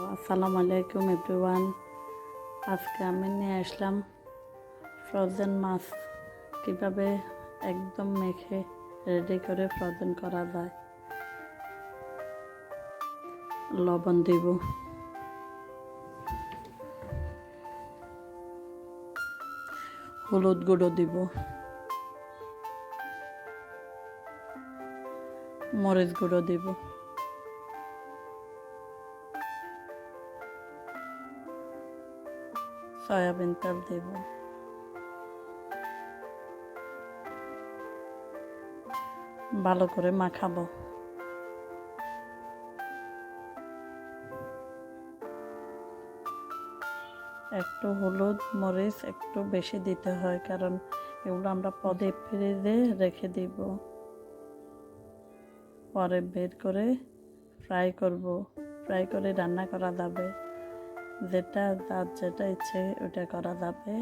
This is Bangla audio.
আসসালামু আলাইকুম এভরিওয়ান। আজকে আমি নিয়ে আসলাম ফ্রোজেন মাছ। কীভাবে একদম মেখে রেডি করে ফ্রোজেন করা যায়। লবণ দিব। হলুদ গুঁড়ো দিব। মরিচ গুঁড়ো দিব। সয়াবিন তেল দেব ভালো করে মাখাবো একটু হলুদ মরিচ একটু বেশি দিতে হয়, কারণ এগুলো আমরা পদে ফ্রিজে রেখে দিব। পরে বের করে ফ্রাই করব। ফ্রাই করে রান্না করা যাবে। যেটা যার যেটা ইচ্ছে ওটা করা যাবে।